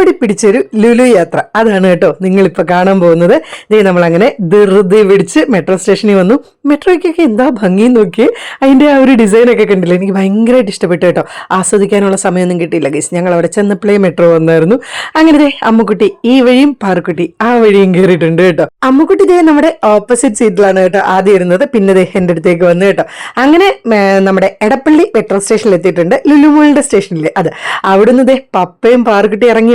ഓടിപ്പിടിച്ചൊരു ലുലു യാത്ര. അതാണ് കേട്ടോ നിങ്ങളിപ്പോൾ കാണാൻ പോകുന്നത്. ദേ നമ്മളങ്ങനെ ധൃതി പിടിച്ച് മെട്രോ സ്റ്റേഷനിൽ വന്നു. മെട്രോയ്ക്കൊക്കെ എന്താ ഭംഗി നോക്കി അതിന്റെ ആ ഒരു ഡിസൈനൊക്കെ കണ്ടില്ല? എനിക്ക് ഭയങ്കരമായിട്ട് ഇഷ്ടപ്പെട്ടു കേട്ടോ. ആസ്വദിക്കാനുള്ള സമയമൊന്നും കിട്ടിയില്ല ഗൈസ് ഞങ്ങൾ അവിടെ ചെന്നപ്പോഴേ മെട്രോ വന്നായിരുന്നു. അങ്ങനെ ദേ അമ്മുക്കുട്ടി ഈ വഴിയും പാറക്കുട്ടി ആ വഴിയും കയറിയിട്ടുണ്ട് കേട്ടോ. അമ്മുക്കുട്ടി ദേ നമ്മുടെ ഓപ്പോസിറ്റ് സീറ്റിലാണ് കേട്ടോ ആദ്യം ഇരുന്നത്. പിന്നെ ദേ എന്റെ അടുത്തേക്ക് വന്നു കേട്ടോ. അങ്ങനെ നമ്മുടെ എടപ്പള്ളി മെട്രോ സ്റ്റേഷനിൽ എത്തിയിട്ടുണ്ട് ലുലുമോളിന്റെ സ്റ്റേഷനിൽ അത് അവിടുന്ന് ദേ പപ്പയും പാറക്കുട്ടി ഇറങ്ങി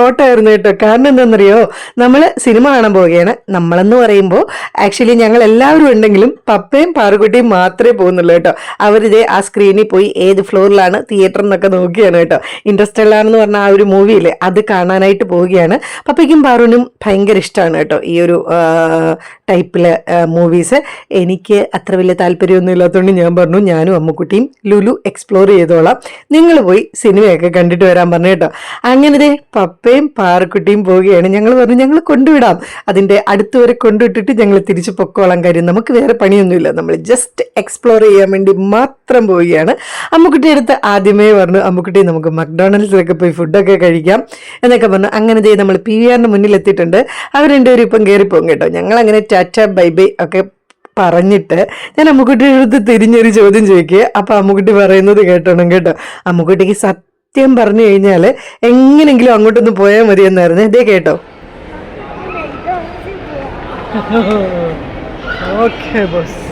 ഓട്ടമായിരുന്നു കേട്ടോ. കാരണം എന്താണെന്നറിയോ? നമ്മൾ സിനിമ കാണാൻ പോവുകയാണ്. നമ്മളെന്ന് പറയുമ്പോൾ ആക്ച്വലി ഞങ്ങൾ എല്ലാവരും ഉണ്ടെങ്കിലും പപ്പയും പാറുകുട്ടിയും മാത്രമേ പോകുന്നുള്ളൂ കേട്ടോ. അവരിതേ ആ സ്ക്രീനിൽ പോയി ഏത് ഫ്ലോറിലാണ് തിയേറ്റർ എന്നൊക്കെ നോക്കിയാണ് കേട്ടോ. ഇൻട്രസ്റ്റെല്ലാം ആണെന്ന് പറഞ്ഞ ആ ഒരു മൂവിയില്ലേ അത് കാണാനായിട്ട് പോവുകയാണ്. പപ്പയ്ക്കും പാറുവിനും ഭയങ്കര ഇഷ്ടമാണ് കേട്ടോ ഈ ഒരു ടൈപ്പിലെ മൂവീസ് എനിക്ക് അത്ര വലിയ താല്പര്യമൊന്നും ഇല്ലാത്തതുകൊണ്ട് ഞാൻ പറഞ്ഞു ഞാനും അമ്മക്കുട്ടിയും ലുലു എക്സ്പ്ലോർ ചെയ്തോളാം. നിങ്ങൾ പോയി സിനിമയൊക്കെ കണ്ടിട്ട് വരാൻ പറഞ്ഞു കേട്ടോ. അങ്ങനെ ദേ പപ്പയും പാറക്കുട്ടിയും പോവുകയാണ്. ഞങ്ങൾ പറഞ്ഞു ഞങ്ങൾ കൊണ്ടുവിടാം. അതിന്റെ അടുത്ത് വരെ കൊണ്ടുവിട്ടിട്ട് ഞങ്ങൾ തിരിച്ച് പൊക്കോളാം കാര്യം. നമുക്ക് വേറെ പണിയൊന്നുമില്ല. നമ്മൾ ജസ്റ്റ് എക്സ്പ്ലോർ ചെയ്യാൻ വേണ്ടി മാത്രം പോവുകയാണ്. അമ്മുക്കുട്ടി അടുത്ത് ആദ്യമേ പറഞ്ഞു അമ്മുക്കുട്ടി നമുക്ക് മക്ഡൊണാൾഡ്സിലൊക്കെ പോയി ഫുഡൊക്കെ കഴിക്കാം. എന്നൊക്കെ പറഞ്ഞു. അങ്ങനെ ചെയ്ത് നമ്മൾ പി വി ആറിന്റെ മുന്നിൽ എത്തിയിട്ടുണ്ട് അവർ രണ്ടുപേരും ഇപ്പം കയറിപ്പോകും കേട്ടോ. ഞങ്ങൾ അങ്ങനെ ടാറ്റ ബൈ ബൈ ഒക്കെ പറഞ്ഞിട്ട് ഞാൻ അമ്മുക്കുട്ടിയുടെ അടുത്ത് തിരിഞ്ഞൊരു ചോദ്യം ചോദിക്കുക. അപ്പം അമ്മുക്കുട്ടി പറയുന്നത് കേട്ടോണം കേട്ടോ. അമ്മുക്കുട്ടിക്ക് സത്യം പറഞ്ഞു കഴിഞ്ഞാൽ എങ്ങനെങ്കിലും അങ്ങോട്ടൊന്ന് പോയാൽ മതി എന്നായിരുന്നു ഇതേ കേട്ടോ. ഓക്കെ ബോസ്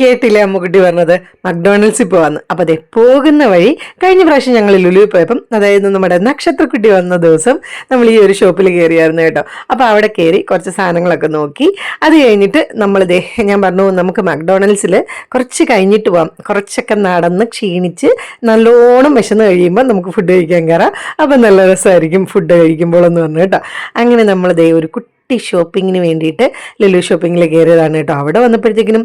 കേട്ടില്ലേ അമ്മുക്കുട്ടി പറഞ്ഞത്? മക്ഡൊണാൾഡ്സിൽ പോവാന്ന്. അപ്പൊ അതെ പോകുന്ന വഴി കഴിഞ്ഞ പ്രാവശ്യം ഞങ്ങൾ ലുലു പോയപ്പം അതായത് നമ്മുടെ നക്ഷത്രക്കുട്ടി വന്ന ദിവസം നമ്മൾ ഈ ഒരു ഷോപ്പിൽ കയറിയായിരുന്നു കേട്ടോ. അപ്പോൾ അവിടെ കയറി കുറച്ച് സാധനങ്ങളൊക്കെ നോക്കി. അത് കഴിഞ്ഞിട്ട് നമ്മൾ ദേ ഞാൻ പറഞ്ഞു നമുക്ക് മക്ഡൊണാൾഡ്സിൽ കുറച്ച് കഴിഞ്ഞിട്ട് പോവാം. കുറച്ചൊക്കെ നടന്ന് ക്ഷീണിച്ച് നല്ലോണം വിശന്ന് കഴിയുമ്പോൾ നമുക്ക് ഫുഡ് കഴിക്കാൻ കയറാം. അപ്പം നല്ല രസമായിരിക്കും ഫുഡ് കഴിക്കുമ്പോൾ എന്ന് പറഞ്ഞു കേട്ടോ. അങ്ങനെ നമ്മൾ ദേ ഒരു കുട്ടി ഷോപ്പിങ്ങിന് വേണ്ടിയിട്ട് ലുലു ഷോപ്പിങ്ങിൽ കയറിയതാണ് കേട്ടോ. അവിടെ വന്നപ്പോഴത്തേക്കിനും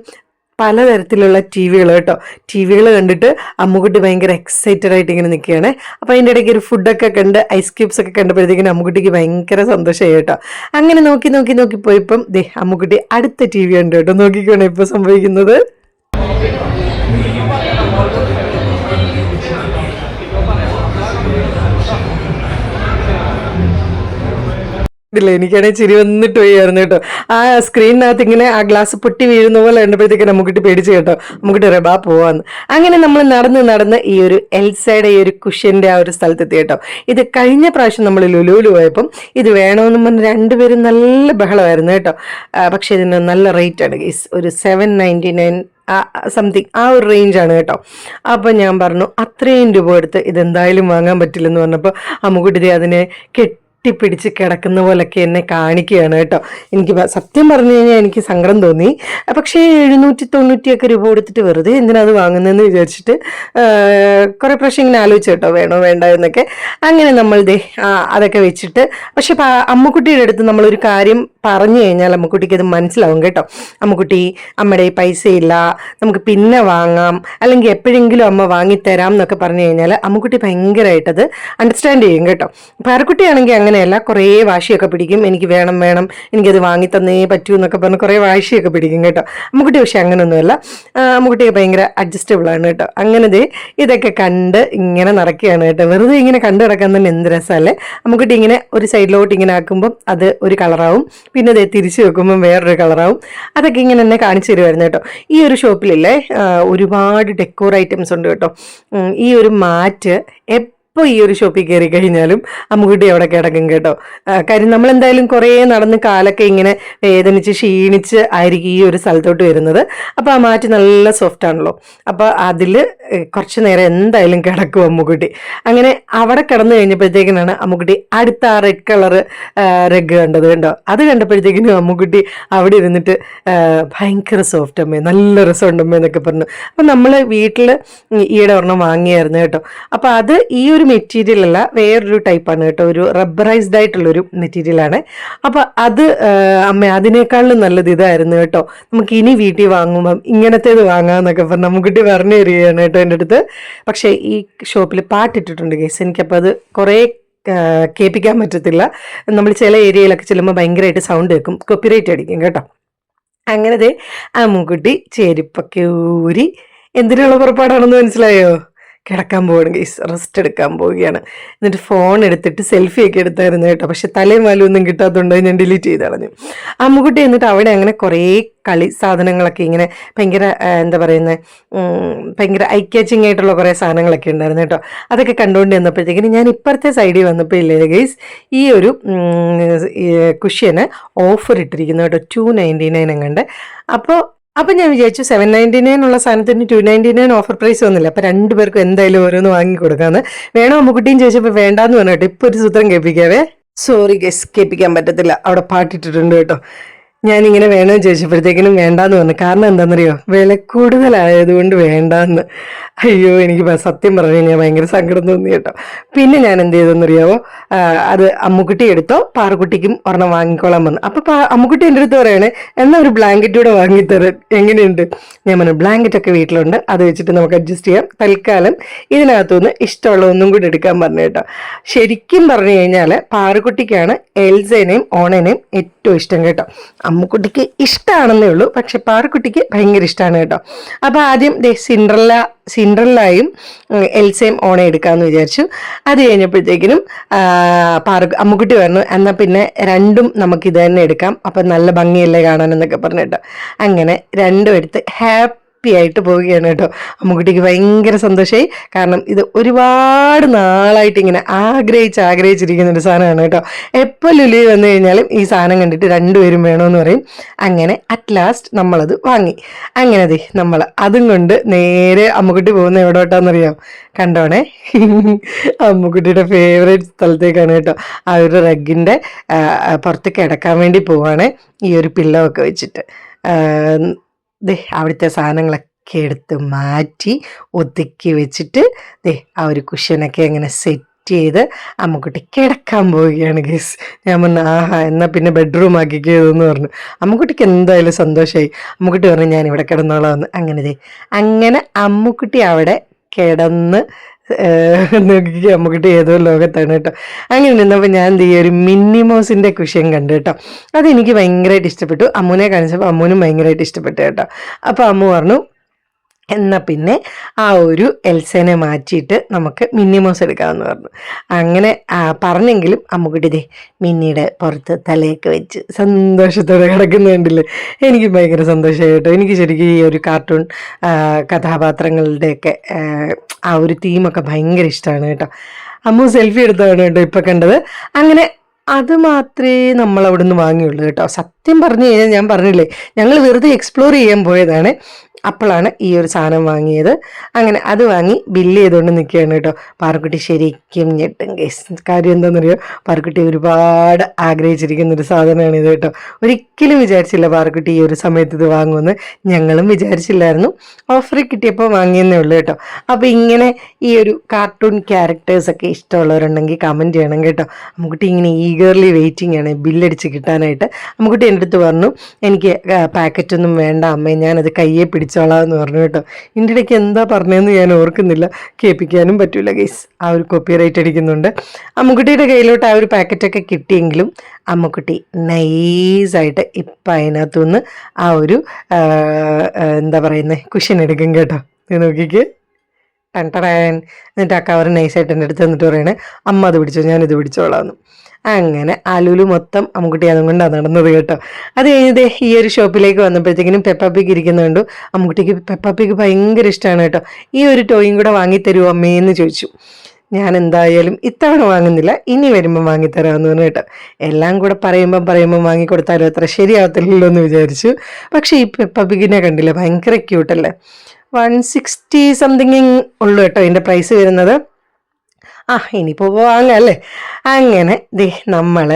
പലതരത്തിലുള്ള ടി വികൾ കേട്ടോ. ടി വികൾ കണ്ടിട്ട് അമ്മുക്കുട്ടി ഭയങ്കര എക്സൈറ്റഡ് ആയിട്ട് ഇങ്ങനെ നിൽക്കുകയാണ് അപ്പോൾ അതിന്റെ ഇടയ്ക്ക് ഒരു ഫുഡൊക്കെ കണ്ട് ഐസ് ക്യൂബ്സ് ഒക്കെ കണ്ടപ്പോഴത്തേക്കിനും അമ്മുക്കുട്ടിക്ക് ഭയങ്കര സന്തോഷമായി കേട്ടോ. അങ്ങനെ നോക്കി നോക്കി നോക്കി പോയപ്പം ദേ അമ്മുക്കുട്ടി അടുത്ത ടി വി ഉണ്ട് കേട്ടോ. നോക്കിക്കോണേ ഇപ്പോൾ സംഭവിക്കുന്നത്. ഇല്ല എനിക്കാണെങ്കിൽ ചിരി വന്നിട്ട് പോയായിരുന്നു കേട്ടോ. ആ സ്ക്രീനിനകത്ത് ഇങ്ങനെ ആ ഗ്ലാസ് പൊട്ടി വീഴുന്ന പോലെ കണ്ടപ്പോഴത്തേക്ക് നമുക്കിട്ട് പേടിച്ച് കേട്ടോ. നമുക്കിട്ട് റബാ പോവാന്ന്. അങ്ങനെ നമ്മൾ നടന്ന് നടന്ന് ഈ ഒരു എൽ എൽസയുടെ ഈ ഒരു കുഷ്യന്റെ ആ ഒരു സ്ഥലത്തെത്തി കേട്ടോ. ഇത് കഴിഞ്ഞ പ്രാവശ്യം നമ്മൾ ലുലുവിൽ പോയപ്പം ഇത് വേണമെന്ന് പറഞ്ഞ് രണ്ടുപേരും നല്ല ബഹളമായിരുന്നു കേട്ടോ. പക്ഷെ ഇതിന് നല്ല റേറ്റ് ആണ് ഗീസ് ഒരു സെവൻ നയന്റി നയൻ സംതിങ് ആ ഒരു റേഞ്ചാണ് കേട്ടോ. അപ്പം ഞാൻ പറഞ്ഞു അത്രയും രൂപ എടുത്ത് ഇതെന്തായാലും വാങ്ങാൻ പറ്റില്ലെന്ന് പറഞ്ഞപ്പോൾ അമ്മുക്കുട്ടി അതിനെ കെട്ടി കെട്ടിപ്പിടിച്ച് കിടക്കുന്ന പോലൊക്കെ എന്നെ കാണിക്കുകയാണ് കേട്ടോ. എനിക്ക് സത്യം പറഞ്ഞു കഴിഞ്ഞാൽ എനിക്ക് സങ്കടം തോന്നി. പക്ഷേ എഴുന്നൂറ്റി തൊണ്ണൂറ്റിയൊക്കെ രൂപ കൊടുത്തിട്ട് വെറുതെ എന്തിനാ അത് വാങ്ങുന്നതെന്ന് വിചാരിച്ചിട്ട് കുറേ പ്രാവശ്യം ഇങ്ങനെ ആലോചിച്ചു കേട്ടോ വേണോ വേണ്ട എന്നൊക്കെ. അങ്ങനെ നമ്മൾ ദേ അതൊക്കെ വെച്ചിട്ട് പക്ഷെ അമ്മക്കുട്ടിയുടെ അടുത്ത് നമ്മളൊരു കാര്യം പറഞ്ഞു കഴിഞ്ഞാൽ അമ്മക്കുട്ടിക്ക് അത് മനസ്സിലാവും കേട്ടോ. അമ്മക്കുട്ടി അമ്മയുടെ പൈസയില്ല നമുക്ക് പിന്നെ വാങ്ങാം. അല്ലെങ്കിൽ എപ്പോഴെങ്കിലും അമ്മ വാങ്ങിത്തരാം എന്നൊക്കെ പറഞ്ഞു കഴിഞ്ഞാൽ അമ്മക്കുട്ടി ഭയങ്കരമായിട്ടത് അണ്ടർസ്റ്റാൻഡ് ചെയ്യും കേട്ടോ. പാറക്കുട്ടിയാണെങ്കിൽ അങ്ങനെയല്ല കുറേ വാശിയൊക്കെ പിടിക്കും. എനിക്ക് വേണം വേണം എനിക്കത് വാങ്ങി തന്നേ പറ്റൂ എന്നൊക്കെ പറഞ്ഞ് കുറേ വാശിയൊക്കെ പിടിക്കും കേട്ടോ. അമ്മുക്കുട്ടി പക്ഷെ അങ്ങനെയൊന്നുമല്ല അമ്മുക്കുട്ടിയൊക്കെ ഭയങ്കര അഡ്ജസ്റ്റബിൾ ആണ് കേട്ടോ. അങ്ങനെ ഇതൊക്കെ കണ്ട് ഇങ്ങനെ നടക്കുകയാണ് കേട്ടോ. വെറുതെ ഇങ്ങനെ കണ്ടു നടക്കാൻ തന്നെ എന്ത് രസമല്ലേ? അമ്മുക്കുട്ടി ഇങ്ങനെ ഒരു സൈഡിലോട്ട് ഇങ്ങനെ ആക്കുമ്പം അത് ഒരു കളറാവും. പിന്നെ ദേ തിരിച്ചു വെക്കുമ്പം വേറൊരു കളറാവും. അതൊക്കെ ഇങ്ങനെ തന്നെ കാണിച്ചു തരുമായിരുന്നു കേട്ടോ. ഈ ഒരു ഷോപ്പിലല്ലേ ഒരുപാട് ഡെക്കോർ ഐറ്റംസ് ഉണ്ട് കേട്ടോ. ഈ ഒരു മാറ്റ് എപ്പോൾ ഈ ഒരു ഷോപ്പിൽ കയറി കഴിഞ്ഞാലും അമ്മുകുട്ടി അവിടെ കിടക്കും കേട്ടോ. കാര്യം നമ്മൾ എന്തായാലും കുറേ നടന്ന് കാലൊക്കെ ഇങ്ങനെ വേദനിച്ച് ക്ഷീണിച്ച് ആയിരിക്കും ഈ ഒരു സ്ഥലത്തോട്ട് വരുന്നത്. അപ്പോൾ ആ മാറ്റ് നല്ല സോഫ്റ്റ് ആണല്ലോ. അപ്പോൾ അതിൽ കുറച്ച് നേരം എന്തായാലും കിടക്കും അമ്മുകുട്ടി അങ്ങനെ അവിടെ കിടന്നു കഴിഞ്ഞപ്പോഴത്തേക്കിനാണ് അമ്മുക്കുട്ടി അടുത്ത ആ റെഡ് കളർ റെഗ് കണ്ടത് കണ്ടോ? അത് കണ്ടപ്പോഴത്തേക്കിനും അമ്മുക്കുട്ടി അവിടെ ഇരുന്നിട്ട് ഭയങ്കര സോഫ്റ്റ് അമ്മേ നല്ല രസമുണ്ടമ്മേ എന്നൊക്കെ പറഞ്ഞു. അപ്പം നമ്മൾ വീട്ടിൽ ഈയിടെ ഒരെണ്ണം വാങ്ങിയായിരുന്നു കേട്ടോ. അപ്പോൾ അത് ഈ ഒരു മെറ്റീരിയൽ അല്ല വേറൊരു ടൈപ്പാണ് കേട്ടോ. ഒരു റബ്ബറൈസ്ഡ് ആയിട്ടുള്ളൊരു മെറ്റീരിയലാണ് അപ്പോൾ അത് അമ്മ അതിനേക്കാളും നല്ലത് ഇതായിരുന്നു കേട്ടോ. നമുക്ക് ഇനി വീട്ടിൽ വാങ്ങുമ്പം ഇങ്ങനത്തേത് വാങ്ങാമെന്നൊക്കെ പറഞ്ഞ് അമ്മുക്കുട്ടി പറഞ്ഞു തരികയാണ് കേട്ടോ എന്റെ അടുത്ത്. പക്ഷേ ഈ ഷോപ്പിൽ പാട്ടിട്ടിട്ടുണ്ട് ഗേസ് എനിക്കപ്പോൾ അത് കുറേ കേൾപ്പിക്കാൻ പറ്റത്തില്ല. നമ്മൾ ചില ഏരിയയിലൊക്കെ ചെല്ലുമ്പോൾ ഭയങ്കരമായിട്ട് സൗണ്ട് കേൾക്കും. കോപ്പിറൈറ്റ് അടിക്കും കേട്ടോ. അങ്ങനത്തെ ആ മുൻകുട്ടി ചെരുപ്പൊക്കെ ഊരി എന്തിനുള്ള പുറപ്പാടാണെന്ന് മനസ്സിലായോ? കിടക്കാൻ പോവുകയാണ് ഗൈസ് റെസ്റ്റ് എടുക്കാൻ പോവുകയാണ്. എന്നിട്ട് ഫോൺ എടുത്തിട്ട് സെൽഫി ഒക്കെ എടുത്തായിരുന്നു കേട്ടോ. പക്ഷെ തലയും വാലും ഒന്നും കിട്ടാത്തതുകൊണ്ട് ഞാൻ ഡിലീറ്റ് ചെയ്ത് കളഞ്ഞു. അമ്മുകുട്ടി എന്നിട്ട് അവിടെ അങ്ങനെ കുറേ കളി സാധനങ്ങളൊക്കെ ഇങ്ങനെ ഭയങ്കര എന്താ പറയുന്നത് ഭയങ്കര ഐ ക്യാച്ചിങ് ആയിട്ടുള്ള കുറേ സാധനങ്ങളൊക്കെ ഉണ്ടായിരുന്നു കേട്ടോ. അതൊക്കെ കണ്ടുകൊണ്ട് വന്നപ്പോഴത്തേക്കിന് ഞാൻ ഇപ്പുറത്തെ സൈഡിൽ വന്നപ്പോൾ ഇല്ലേ ഗൈസ് ഈ ഒരു കുഷ്യന് ഓഫർ ഇട്ടിരിക്കുന്നു കേട്ടോ. ടു നയന്റി നയൻ എങ്ങാണ്ട്. അപ്പോൾ അപ്പം ഞാൻ വിചാരിച്ചു സെവൻ നയന്റി നയൻ ഉള്ള സാധനത്തിന് two ninety nine offer price വന്നില്ല. അപ്പം രണ്ടുപേർക്കും എന്തായാലും ഓരോന്ന് വാങ്ങി കൊടുക്കാന്ന് വേണോ അമ്മുക്കുട്ടിയും ചോദിച്ചപ്പോൾ വേണ്ടാന്ന് പറഞ്ഞു കേട്ടോ ഇപ്പോൾ ഒരു സൂത്രം കേൾപ്പിക്കാവേ? സോറി ഗസ് കേൾപ്പിക്കാൻ പറ്റത്തില്ല. അവിടെ പാട്ടിട്ടിട്ടുണ്ട് കേട്ടോ. ഞാനിങ്ങനെ വേണമെന്ന് ചോദിച്ചപ്പോഴത്തേക്കിനും വേണ്ടാന്ന് പറഞ്ഞു. കാരണം എന്താണെന്നറിയോ? വില കൂടുതലായതുകൊണ്ട് വേണ്ടാന്ന്. അയ്യോ എനിക്ക് സത്യം പറഞ്ഞു കഴിഞ്ഞാൽ ഭയങ്കര സങ്കടം തോന്നി കേട്ടോ. പിന്നെ ഞാൻ എന്ത് ചെയ്തെന്നറിയാവോ അത് അമ്മുക്കുട്ടി എടുത്തോ? പാറുക്കുട്ടിക്കും ഒരെണ്ണം വാങ്ങിക്കോളാൻ വന്നു. അപ്പോൾ അമ്മുക്കുട്ടി എന്റെ അടുത്ത് പറയണേ എന്നാൽ ഒരു ബ്ലാങ്കറ്റ് കൂടെ വാങ്ങിത്തരാൻ. എങ്ങനെയുണ്ട്? ഞാൻ പറഞ്ഞു ബ്ലാങ്കറ്റ് ഒക്കെ വീട്ടിലുണ്ട്. അത് വെച്ചിട്ട് നമുക്ക് അഡ്ജസ്റ്റ് ചെയ്യാം. തൽക്കാലം ഇതിനകത്തുനിന്ന് ഇഷ്ടമുള്ള ഒന്നും കൂടി എടുക്കാൻ പറഞ്ഞു കേട്ടോ. ശരിക്കും പറഞ്ഞു കഴിഞ്ഞാൽ പാറുക്കുട്ടിക്കാണ് എൽസേനെയും ഓണേനെയും ഏറ്റവും ഇഷ്ടം കേട്ടോ. അമ്മുക്കുട്ടിക്ക് ഇഷ്ടമാണെന്നേ ഉള്ളൂ. പക്ഷെ പാറുക്കുട്ടിക്ക് ഭയങ്കര ഇഷ്ടമാണ് കേട്ടോ. അപ്പോൾ ആദ്യം ദേ സിൻഡ്രല്ല സിൻഡ്രല്ലായും എൽസയും ഓണം എടുക്കാമെന്ന് വിചാരിച്ചു. അത് കഴിഞ്ഞപ്പോഴത്തേക്കിനും പാറ അമ്മുക്കുട്ടി പറഞ്ഞു എന്നാൽ പിന്നെ രണ്ടും നമുക്ക് ഇത് തന്നെ എടുക്കാം. അപ്പം നല്ല ഭംഗിയല്ലേ കാണാനെന്നൊക്കെ പറഞ്ഞു കേട്ടോ അങ്ങനെ രണ്ടും എടുത്ത് ഹാപ്പി ആയിട്ട് പോവുകയാണ് കേട്ടോ. അമ്മുക്കുട്ടിക്ക് ഭയങ്കര സന്തോഷമായി കാരണം ഇത് ഒരുപാട് നാളായിട്ട് ഇങ്ങനെ ആഗ്രഹിച്ച് ആഗ്രഹിച്ചിരിക്കുന്ന ഒരു സാധനമാണ് കേട്ടോ. എപ്പോൾ ലുലി വന്നു കഴിഞ്ഞാലും ഈ സാധനം കണ്ടിട്ട് രണ്ടുപേരും വേണമെന്ന് പറയും. അങ്ങനെ അറ്റ് ലാസ്റ്റ് നമ്മളത് വാങ്ങി. അങ്ങനെ അതെ നമ്മൾ അതും കൊണ്ട് നേരെ അമ്മുക്കുട്ടി പോകുന്ന എവിടോട്ടാന്നറിയാം? കണ്ടോണേ? അമ്മുക്കുട്ടിയുടെ ഫേവറേറ്റ് സ്ഥലത്തേക്കാണ് കേട്ടോ. ആ ഒരു റഗിന്റെ പുറത്ത് കിടക്കാൻ വേണ്ടി പോവാണ് ഈ ഒരു പില്ലോ ഒക്കെ വെച്ചിട്ട്. ദേ അവിടുത്തെ സാധനങ്ങളൊക്കെ എടുത്ത് മാറ്റി ഒതുക്കി വെച്ചിട്ട് ദേ ആ ഒരു കുഷ്യനൊക്കെ അങ്ങനെ സെറ്റ് ചെയ്ത് അമ്മക്കുട്ടി കിടക്കാൻ പോവുകയാണ് ഗേസ് ഞാൻ പറഞ്ഞു ആഹാ എന്നാൽ പിന്നെ ബെഡ്റൂം ആക്കിക്കതെന്ന് പറഞ്ഞു. അമ്മക്കുട്ടിക്ക് എന്തായാലും സന്തോഷമായി അമ്മക്കുട്ടി പറഞ്ഞു ഞാൻ ഇവിടെ കിടന്നോളാം അങ്ങനെ അങ്ങനെ അമ്മുക്കുട്ടി അവിടെ കിടന്ന് നോക്കി അമ്മുക്കുട്ടി ഏതോ ലോകത്താണ് കേട്ടോ. അങ്ങനെ നിന്നപ്പോൾ ഞാൻ ചെയ്യും? ഒരു മിന്നിമോസിന്റെ കുഷ്യൻ കണ്ടു കേട്ടോ. അതെനിക്ക് ഭയങ്കരമായിട്ട് ഇഷ്ടപ്പെട്ടു. അമ്മുനെ കാണിച്ചപ്പോൾ അമ്മുനും ഭയങ്കരമായിട്ട് ഇഷ്ടപ്പെട്ടു കേട്ടോ. അപ്പോൾ അമ്മു പറഞ്ഞു എന്നാൽ പിന്നെ ആ ഒരു എൽസേനെ മാറ്റിയിട്ട് നമുക്ക് മിന്നി മോസ് എടുക്കാമെന്ന് പറഞ്ഞു. അങ്ങനെ പറഞ്ഞെങ്കിലും അമ്മുക്കുട്ടി ദേ മിന്നിയുടെ പുറത്ത് തലയൊക്കെ വെച്ച് സന്തോഷത്തോടെ കിടക്കുന്ന കണ്ടില്ലേ? എനിക്ക് ഭയങ്കര സന്തോഷമായി കേട്ടോ. എനിക്ക് ശരിക്കും ഈ ഒരു കാർട്ടൂൺ കഥാപാത്രങ്ങളുടെയൊക്കെ ആ, ഒരു തീമൊക്കെ ഭയങ്കര ഇഷ്ടമാണ് കേട്ടോ. അമ്മു സെൽഫി എടുത്തതാണ് കേട്ടോ ഇപ്പം കണ്ടത്. അങ്ങനെ അത് മാത്രമേ നമ്മൾ അവിടെ നിന്ന് വാങ്ങിയുള്ളൂ കേട്ടോ. സത്യം പറഞ്ഞു കഴിഞ്ഞാൽ ഞാൻ പറഞ്ഞില്ലേ ഞങ്ങൾ വെറുതെ എക്സ്പ്ലോർ ചെയ്യാൻ പോയതാണ്. അപ്പോഴാണ് ഈ ഒരു സാധനം വാങ്ങിയത്. അങ്ങനെ അത് വാങ്ങി ബില്ല് ചെയ്തുകൊണ്ട് നിൽക്കുകയാണ് കേട്ടോ പാറക്കുട്ടി ശരിക്കും ഞെട്ടും കേസ് കാര്യം എന്താണെന്നറിയോ പാറക്കുട്ടി ഒരുപാട് ആഗ്രഹിച്ചിരിക്കുന്ന ഒരു സാധനമാണ് ഇത് കേട്ടോ ഒരിക്കലും വിചാരിച്ചില്ല പാറക്കുട്ടി ഈ ഒരു സമയത്ത് ഇത് വാങ്ങുമെന്ന്. ഞങ്ങളും വിചാരിച്ചില്ലായിരുന്നു. ഓഫർ കിട്ടിയപ്പോൾ വാങ്ങിയെന്നേ ഉള്ളൂ കേട്ടോ അപ്പോൾ ഇങ്ങനെ ഈ ഒരു കാർട്ടൂൺ ക്യാരക്ടേഴ്സൊക്കെ ഇഷ്ടമുള്ളവരുണ്ടെങ്കിൽ കമന്റ് ചെയ്യണം കേട്ടോ. നമുക്കുട്ടി ഇങ്ങനെ ഈഗർലി വെയിറ്റിംഗ് ആണ് ബില്ലടിച്ച് കിട്ടാനായിട്ട്. നമുക്കുട്ടി എന്റെ അടുത്ത് പറഞ്ഞു എനിക്ക് പാക്കറ്റൊന്നും വേണ്ട അമ്മേ. ഞാനത് കയ്യെ പിടിച്ചോളാം എന്ന് പറഞ്ഞു കേട്ടോ. ഇതിന്റെ ഇടയ്ക്ക് എന്താ പറഞ്ഞതെന്ന് ഞാൻ ഓർക്കുന്നില്ല. കേൾപ്പിക്കാനും പറ്റില്ല ഗൈസ് ആ ഒരു കോപ്പി റൈറ്റ് അടിക്കുന്നുണ്ട്. അമ്മുക്കുട്ടിയുടെ കയ്യിലോട്ട് ആ ഒരു പാക്കറ്റൊക്കെ കിട്ടിയെങ്കിലും അമ്മുക്കുട്ടി നൈസായിട്ട് ഇപ്പം അതിനകത്തുനിന്ന് ആ ഒരു എന്താ പറയുന്നത് കുഷൻ എടുക്കും കേട്ടോ. നോക്കിക്ക്. ടൺ ടടാൻ എന്നിട്ട് ആ കവർ നൈസായിട്ട് എന്റെ അടുത്ത് എന്നിട്ട് പറയണേ. അമ്മ അത് പിടിച്ചോ ഞാനിത് പിടിച്ചോളാമെന്ന് അങ്ങനെ ആലൂൽ മൊത്തം അമ്മുക്കുട്ടി അതും കൊണ്ടാണ് നടന്നത് കേട്ടോ. അത് കഴിഞ്ഞത് ഈ ഒരു ഷോപ്പിലേക്ക് വന്നപ്പോഴത്തേക്കിനും പെപ്പാപ്പിക്ക് ഇരിക്കുന്നുണ്ട് അമ്മുക്കുട്ടിക്ക് പെപ്പാപ്പിക്ക് ഭയങ്കര ഇഷ്ടമാണ് കേട്ടോ. ഈ ഒരു ടോയും കൂടെ വാങ്ങിത്തരുമോ അമ്മേന്ന് ചോദിച്ചു. ഞാൻ എന്തായാലും ഇത്തവണ വാങ്ങുന്നില്ല ഇനി വരുമ്പം വാങ്ങിത്തരാമെന്ന് പറഞ്ഞു കേട്ടോ. എല്ലാം കൂടെ പറയുമ്പം പറയുമ്പം വാങ്ങിക്കൊടുത്താലും അത്ര ശരിയാവത്തില്ലല്ലോ എന്ന് വിചാരിച്ചു. പക്ഷേ ഈ പെപ്പാപ്പിക്കിനെ കണ്ടില്ല? ഭയങ്കര ക്യൂട്ടല്ലേ വൺ സിക്സ്റ്റി സംതിങ് ഉള്ളു കേട്ടോ ഇതിന്റെ പ്രൈസ് വരുന്നത്. ആ ഇനിയിപ്പോൾ വാങ്ങാം അല്ലേ അങ്ങനെ ദേ നമ്മൾ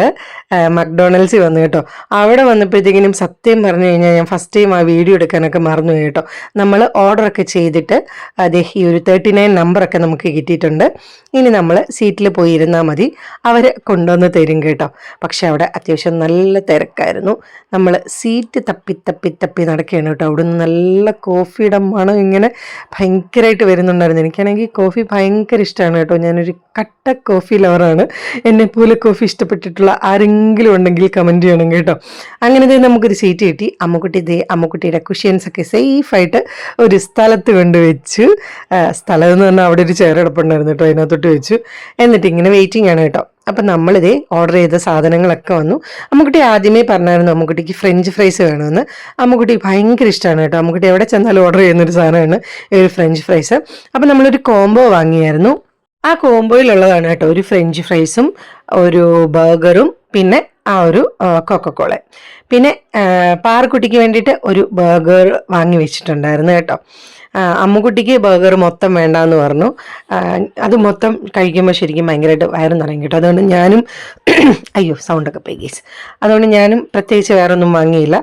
മക്ഡൊണാൾഡ്സിൽ വന്നു കേട്ടോ. അവിടെ വന്നപ്പോഴത്തേക്കിനും സത്യം പറഞ്ഞു കഴിഞ്ഞാൽ ഞാൻ ഫസ്റ്റ് ടൈം ആ വീഡിയോ എടുക്കാനൊക്കെ മറന്നു കേട്ടോ. നമ്മൾ ഓർഡറൊക്കെ ചെയ്തിട്ട് അതേ ഈ ഒരു തേർട്ടി നയൻ നമ്പറൊക്കെ നമുക്ക് കിട്ടിയിട്ടുണ്ട്. ഇനി നമ്മൾ സീറ്റിൽ പോയി ഇരുന്നാൽ മതി. അവർ കൊണ്ടുവന്ന് തരും കേട്ടോ. പക്ഷെ അവിടെ അത്യാവശ്യം നല്ല തിരക്കായിരുന്നു. നമ്മൾ സീറ്റ് തപ്പി തപ്പി തപ്പി നടക്കുകയാണ് കേട്ടോ. അവിടുന്ന് നല്ല കോഫിയുടെ മണം ഇങ്ങനെ ഭയങ്കരമായിട്ട് വരുന്നുണ്ടായിരുന്നു. എനിക്കാണെങ്കിൽ കോഫി ഭയങ്കര ഇഷ്ടമാണ് കേട്ടോ. ഞാനൊരു കട്ട കോഫി ലവറാണ്. എന്നെ പോലെ കോഫി ഇഷ്ടപ്പെട്ടിട്ടുള്ള ആരെങ്കിലും ഉണ്ടെങ്കിൽ കമന്റ് ചെയ്യണം കേട്ടോ. അങ്ങനെ ദേ നമുക്കൊരു സീറ്റ് കിട്ടി. അമ്മക്കുട്ടി ദേ അമ്മക്കുട്ടിയുടെ കുഷ്യൻസൊക്കെ സേഫായിട്ട് ഒരു സ്ഥലത്ത് കൊണ്ടുവച്ചു ആ, സ്ഥലം എന്ന് പറഞ്ഞാൽ അവിടെ ഒരു ചെയർ കിടപ്പുണ്ടായിരുന്നു കേട്ടോ അതിനകത്തോട്ട് വെച്ചു. എന്നിട്ട് ഇങ്ങനെ വെയിറ്റിംഗ് ആണ് കേട്ടോ. അപ്പം നമ്മളിതേ ഓർഡർ ചെയ്ത സാധനങ്ങളൊക്കെ വന്നു. അമ്മുക്കുട്ടി ആദ്യമേ പറഞ്ഞായിരുന്നു അമ്മുക്കുട്ടിക്ക് ഫ്രഞ്ച് ഫ്രൈസ് വേണമെന്ന്. അമ്മുക്കുട്ടി ഭയങ്കര ഇഷ്ടമാണ് കേട്ടോ. അമ്മുക്കുട്ടി എവിടെ ചെന്നാലും ഓർഡർ ചെയ്യുന്നൊരു സാധനമാണ്. ഒരു ഫ്രഞ്ച് ഫ്രൈസ് അപ്പം നമ്മളൊരു കോംബോ വാങ്ങിയായിരുന്നു. ആ കോംബോയിലുള്ളതാണ് കേട്ടോ. ഒരു ഫ്രഞ്ച് ഫ്രൈസും ഒരു ബർഗറും പിന്നെ ആ ഒരു കൊക്കക്കോള. പിന്നെ പാറക്കുട്ടിക്ക് വേണ്ടിയിട്ട് ഒരു ബർഗർ വാങ്ങി വെച്ചിട്ടുണ്ടായിരുന്നു കേട്ടോ. അമ്മുക്കുട്ടിക്ക് ബർഗർ മൊത്തം വേണ്ടാന്ന് പറഞ്ഞു. അത് മൊത്തം കഴിക്കുമ്പോൾ ശരിക്കും ഭയങ്കരമായിട്ട് വയറ് നിറയും കേട്ടോ. അതുകൊണ്ട് ഞാനും അയ്യോ സൗണ്ടൊക്കെ പേഗീസ് ഗീസ് അതുകൊണ്ട് ഞാനും പ്രത്യേകിച്ച് വേറെ ഒന്നും വാങ്ങിയില്ല.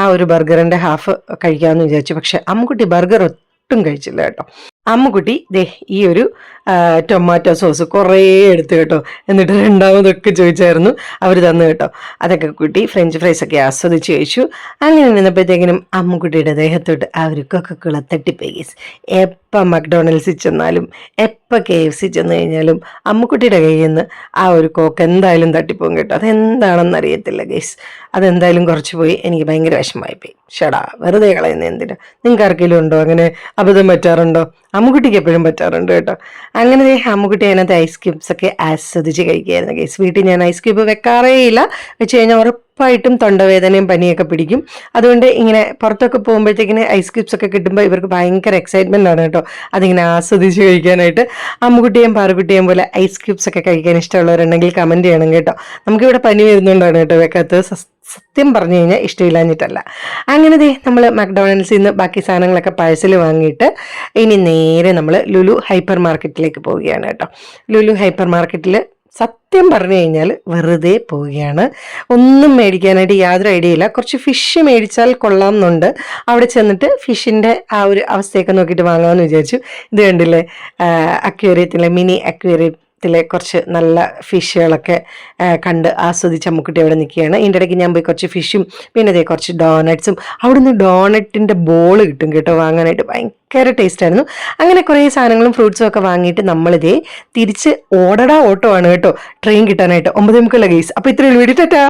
ആ ഒരു ബർഗറിന്റെ ഹാഫ് കഴിക്കാമെന്ന് വിചാരിച്ചു. പക്ഷെ അമ്മുക്കുട്ടി ബർഗർ ഒട്ടും കഴിച്ചില്ല കേട്ടോ. അമ്മുക്കുട്ടി ദേ ഈ ഒരു ടൊമാറ്റോ സോസ് കുറേ എടുത്തു കേട്ടോ. എന്നിട്ട് രണ്ടാമതൊക്കെ ചോദിച്ചായിരുന്നു അവർ തന്നു കേട്ടോ. അതൊക്കെ കൂട്ടി ഫ്രഞ്ച് ഫ്രൈസ് ഒക്കെ ആസ്വദിച്ച് കഴിച്ചു. അങ്ങനെ നിന്നപ്പോഴത്തേക്കിനും അമ്മുക്കുട്ടിയുടെ ദേഹത്തോട്ട് കൊക്കക്കുള തട്ടിപ്പോയി എപ്പം മക്ഡൊണാൾഡ്സിൽ ചെന്നാലും എപ്പോൾ കെ എഫ് സി ചെന്ന് കഴിഞ്ഞാലും അമ്മുക്കുട്ടിയുടെ കയ്യിൽ നിന്ന് ആ ഒരു കോക്ക് എന്തായാലും തട്ടിപ്പോകും കേട്ടോ. അതെന്താണെന്ന് അറിയത്തില്ല ഗേസ് അതെന്തായാലും കുറച്ച് പോയി. എനിക്ക് ഭയങ്കര വിഷമമായി ഷടാ വെറുതെ കളയുന്ന എന്തിനാ? നിങ്ങൾക്ക് ആർക്കെങ്കിലും ഉണ്ടോ? അങ്ങനെ അബദ്ധം പറ്റാറുണ്ടോ? അമ്മുക്കുട്ടിക്ക് എപ്പോഴും പറ്റാറുണ്ട് കേട്ടോ. അങ്ങനെ അമ്മുകുട്ടി അതിനകത്ത് ഐസ് ക്യൂബ്സ് ഒക്കെ ആസ്വദിച്ച് കഴിക്കുകയായിരുന്നു കേസ് വീട്ടിൽ ഞാൻ ഐസ് ക്യൂബ് വെക്കാറേ ഇല്ല. വെച്ച് കഴിഞ്ഞാൽ ഉറപ്പായിട്ടും തൊണ്ടവേദനയും പനിയൊക്കെ പിടിക്കും. അതുകൊണ്ട് ഇങ്ങനെ പുറത്തൊക്കെ പോകുമ്പോഴത്തേക്കിന് ഐസ് ക്യൂബ്സ് ഒക്കെ കിട്ടുമ്പോൾ ഇവർക്ക് ഭയങ്കര എക്സൈറ്റ്മെന്റ് ആണ് കേട്ടോ. അതിങ്ങനെ ആസ്വദിച്ച് കഴിക്കാനായിട്ട്. അമ്മുകുട്ടിയും പാറുകുട്ടിയും പോലെ ഐസ് ക്യൂബ്സ് ഒക്കെ കഴിക്കാൻ ഇഷ്ടമുള്ളവരുണ്ടെങ്കിൽ കമന്റ് ചെയ്യണം കേട്ടോ. നമുക്കിവിടെ പനി വരുന്നുണ്ടാണ് കേട്ടോ വെക്കാത്തത്. സത്യം പറഞ്ഞു കഴിഞ്ഞാൽ ഇഷ്ടമില്ലാഞ്ഞിട്ടല്ല. അങ്ങനെ ദേ നമ്മൾ മക്ഡൊണാൾഡ്സിൽ നിന്ന് ബാക്കി സാധനങ്ങളൊക്കെ പാഴ്സൽ വാങ്ങിയിട്ട് ഇനി നേരെ നമ്മൾ ലുലു ഹൈപ്പർ മാർക്കറ്റിലേക്ക് പോവുകയാണ് കേട്ടോ. ലുലു ഹൈപ്പർ മാർക്കറ്റിൽ സത്യം പറഞ്ഞു കഴിഞ്ഞാൽ വെറുതെ പോവുകയാണ്. ഒന്നും മേടിക്കാനായിട്ട് യാതൊരു ഐഡിയ ഇല്ല. കുറച്ച് ഫിഷ് മേടിച്ചാൽ കൊള്ളാം എന്നുണ്ട്. അവിടെ ചെന്നിട്ട് ഫിഷിന്റെ ആ ഒരു അവസ്ഥയൊക്കെ നോക്കിയിട്ട് വാങ്ങാമെന്ന് വിചാരിച്ചു. ഇത് കണ്ടില്ലേ അക്വേറിയത്തിലെ മിനി അക്വേറിയത്തിലെ കുറച്ച് നല്ല ഫിഷുകളൊക്കെ കണ്ട് ആസ്വദിച്ച് അമ്മുക്കുട്ടി അവിടെ നിൽക്കുകയാണ്. ഇതിന്റെ ഇടയ്ക്ക് ഞാൻ പോയി കുറച്ച് ഫിഷും പിന്നെ അതേ കുറച്ച് ഡോണറ്റ്സും. അവിടുന്ന് ഡോണറ്റിന്റെ ബോൾ കിട്ടും കേട്ടോ വാങ്ങാനായിട്ട്. ഭയങ്കര ടേസ്റ്റായിരുന്നു അങ്ങനെ കുറേ സാധനങ്ങളും ഫ്രൂട്ട്സും ഒക്കെ വാങ്ങിയിട്ട് നമ്മളിതേ തിരിച്ച് ഓടടാ ഓട്ടോ ആണ് കേട്ടോ ട്രെയിൻ കിട്ടാനായിട്ട്. ഒമ്പതേ മുക്കുള്ള കേസ് അപ്പോൾ ഇത്രയും വീഡിയോ